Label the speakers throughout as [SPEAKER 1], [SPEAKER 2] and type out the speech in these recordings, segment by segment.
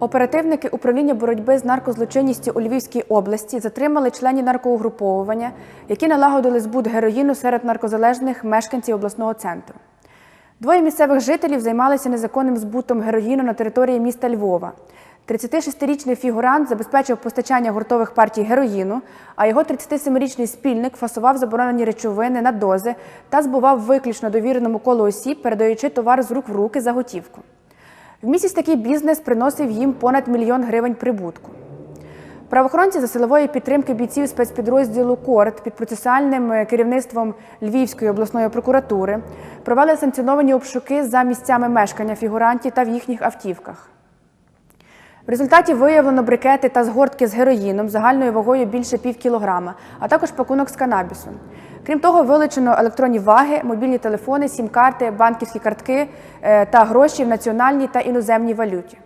[SPEAKER 1] Оперативники управління боротьби з наркозлочинністю у Львівській області затримали членів наркоугруповування, які налагодили збут героїну серед наркозалежних мешканців обласного центру. Двоє місцевих жителів займалися незаконним збутом героїну на території міста Львова. 36-річний фігурант забезпечив постачання гуртових партій героїну, а його 37-річний спільник фасував заборонені речовини на дози та збував виключно довіреному колу осіб, передаючи товар з рук в руки за готівку. В місяць такий бізнес приносив їм понад мільйон гривень прибутку. Правоохоронці за силової підтримки бійців спецпідрозділу КОРД під процесуальним е, керівництвом Львівської обласної прокуратури провели санкціоновані обшуки за місцями мешкання фігурантів та в їхніх автівках. В результаті виявлено брикети та згортки з героїном загальною вагою більше пів кілограма, а також пакунок з канабісом. Крім того, вилучено електронні ваги, мобільні телефони, сім-карти, банківські картки е, та гроші в національній та іноземній валюті.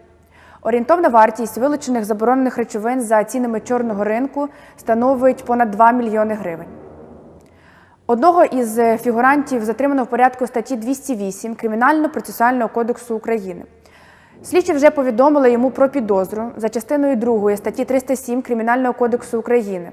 [SPEAKER 1] Орієнтовна вартість вилучених заборонених речовин за цінами чорного ринку становить понад 2 мільйони гривень. Одного із фігурантів затримано в порядку статті 208 Кримінально-процесуального кодексу України. Слідчі вже повідомили йому про підозру за частиною 2 статті 307 Кримінального кодексу України.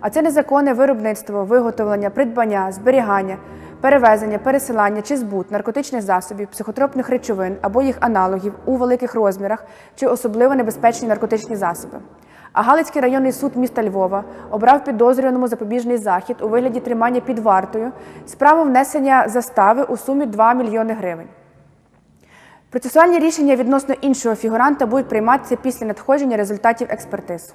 [SPEAKER 1] А це незаконне виробництво, виготовлення, придбання, зберігання, перевезення, пересилання чи збут наркотичних засобів, психотропних речовин або їх аналогів у великих розмірах чи особливо небезпечні наркотичні засоби. А Галицький районний суд міста Львова обрав підозрюваному запобіжний захід у вигляді тримання під вартою з правом внесення застави у сумі 2 мільйони гривень. Процесуальні рішення відносно іншого фігуранта будуть прийматися після надходження результатів експертиз.